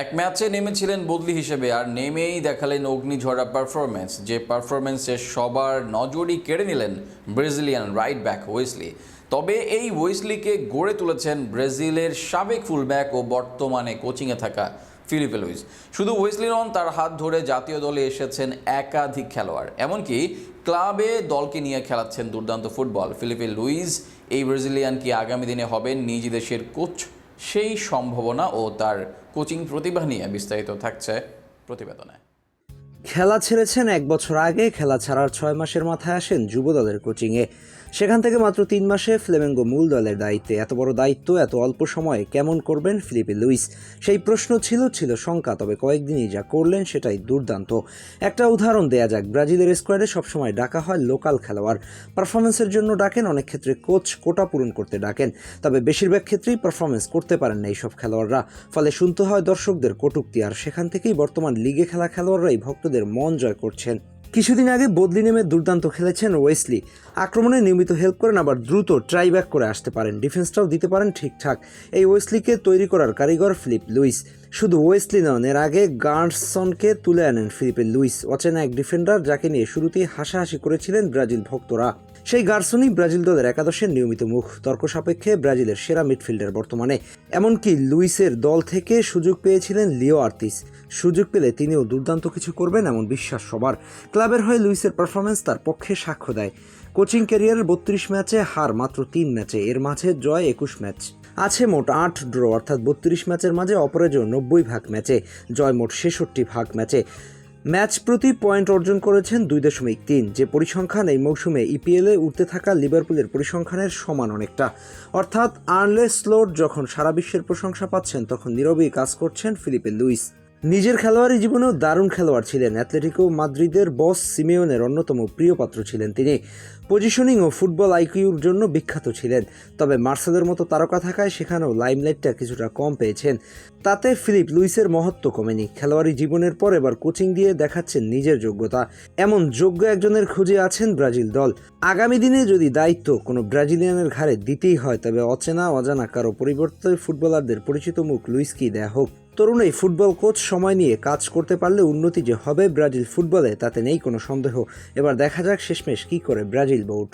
এক ম্যাচে নেমেছিলেন বদলি হিসেবে আর নেমেই দেখালেন অগ্নিঝরা পারফরমেন্স যে পারফরমেন্সে সবার নজরই কেড়ে নিলেন ব্রাজিলিয়ান রাইট ব্যাক ওয়েসলি তবে এই ওয়েসলিকে গড়ে তুলেছেন ব্রাজিলের সাবেক ফুলব্যাক ও বর্তমানে কোচিংয়ে থাকা ফিলিপে লুইস শুধু ওয়েসলি নন, তার হাত ধরে জাতীয় দলে এসেছেন একাধিক খেলোয়াড়। এমনকি ক্লাবে দলকে নিয়ে খেলাচ্ছেন দুর্দান্ত ফুটবল ফিলিপে লুইস এই ব্রাজিলিয়ান কি আগামী দিনে হবেন নিজ দেশের কোচ সেই সম্ভাবনা ও তার কোচিং প্রতিভা নিয়ে বিস্তারিত থাকছে প্রতিবেদনে। খেলা ছেড়েছেন এক বছর আগে, খেলা ছাড়ার ছয় মাসের মাথায় আসেন যুবদলের কোচিংয়ে। সেখান থেকে মাত্র তিন মাসে ফ্লেমেঙ্গো মূল দলের দায়িত্বে। এত বড় দায়িত্ব, এত অল্প সময়ে কেমন করবেন ফিলিপে লুইস? সেই প্রশ্ন ছিল ছিল শঙ্কা, তবে কয়েকদিনই যা করলেন সেটাই দুর্দান্ত। একটা উদাহরণ দেয়া যাক, ব্রাজিলের স্কোয়াডে সবসময় ডাকা হয় লোকাল খেলোয়াড়। পারফরমেন্সের জন্য ডাকেন, অনেক ক্ষেত্রে কোচ কোটা পূরণ করতে ডাকেন। তবে বেশিরভাগ ক্ষেত্রেই পারফরমেন্স করতে পারেন না এইসব খেলোয়াড়রা। ফলে শুনতে হয় দর্শকদের কটূক্তি, আর সেখান থেকেই বর্তমান লিগে খেলা খেলোয়াড়রাই ভক্তদের মন জয় করছেন। কিছুদিন আগে বদলি নেমে দুর্দান্ত খেলেছেন ওয়েসলি। আক্রমণে নিয়মিত হেল্প করেন, আবার দ্রুত ট্রাই ব্যাক করে আসতে পারেন। ডিফেন্সটাও দিতে পারেন ঠিকঠাক। এই ওয়েসলিকে তৈরি করার কারিগর ফিলিপ লুইস। শুধু ওয়েসলি নন, এর আগে গার্ডসনকে তুলে আনেন ফিলিপে লুইস, অচেনা এক ডিফেন্ডার যাকে নিয়ে শুরুতেই হাসাহাসি করেছিলেন ব্রাজিল ভক্তরা। সেই গার্সনই ব্রাজিল দলের একাদশের নিয়মিত মুখ তর্ক সাপেক্ষে ব্রাজিলের সেরা মিডফিল্ডার বর্তমানে। এমনকি লুইসের দল থেকে সুযোগ পেয়েছিলেন লিও আর্তিস, সুযোগ পেলে তিনিও দুর্দান্ত কিছু করবেন এমন বিশ্বাস সবার। ক্লাবের হয়ে লুইসের পারফরমেন্স তার পক্ষে সাক্ষ্য দেয়। কোচিং ক্যারিয়ারের বত্রিশ ম্যাচে হার মাত্র তিন ম্যাচে, এর মাঝে জয় একুশ ম্যাচ। আছে মোট আট ড্র, অর্থাৎ বত্রিশ ম্যাচের মাঝে অপরাজয় নব্বই ভাগ ম্যাচে, জয় মোট ছেষট্টি ভাগ ম্যাচে। ম্যাচ প্রতি পয়েন্ট অর্জন করেছেন দুই দশমিক তিন, যে পরিসংখ্যান এই মৌসুমে ইপিএলে উঠতে থাকা লিভারপুলের পরিসংখ্যানের সমান অনেকটা। অর্থাৎ আর্নলে স্লোট যখন সারা বিশ্বের প্রশংসা পাচ্ছেন, তখন নীরবেই কাজ করছেন ফিলিপে লুইস। নিজের খেলোয়াড়ি জীবনেও দারুণ খেলোয়াড় ছিলেন। অ্যাথলেটিকো মাদ্রিদের বস সিমিওনের অন্যতম প্রিয় পাত্র ছিলেন তিনি। পজিশনিং ও ফুটবল আইকিউর জন্য বিখ্যাত ছিলেন। তবে মার্সেলের মতো তারকা থাকায় সেখানেও লাইমলাইটটা কিছুটা কম পেয়েছেন। তাতে ফিলিপ লুইসের মহত্ব কমেনি। খেলোয়াড়ি জীবনের পর এবার কোচিং দিয়ে দেখাচ্ছেন নিজের যোগ্যতা। এমন যোগ্য একজনের খুঁজে আছেন ব্রাজিল দল। আগামী দিনে যদি দায়িত্ব কোনো ব্রাজিলিয়ানের ঘাড়ে দিতেই হয়, তবে অচেনা অজানা কারও পরিবর্তে ফুটবলারদের পরিচিত মুখ লুইসকেই দেয়া হোক। তরুণ এই ফুটবল কোচ সময় নিয়ে কাজ করতে পারলে উন্নতি যে হবে ব্রাজিল ফুটবলে, তাতে নেই কোনো সন্দেহ। এবার দেখা যাক শেষমেশ কী করে ব্রাজিল বোর্ড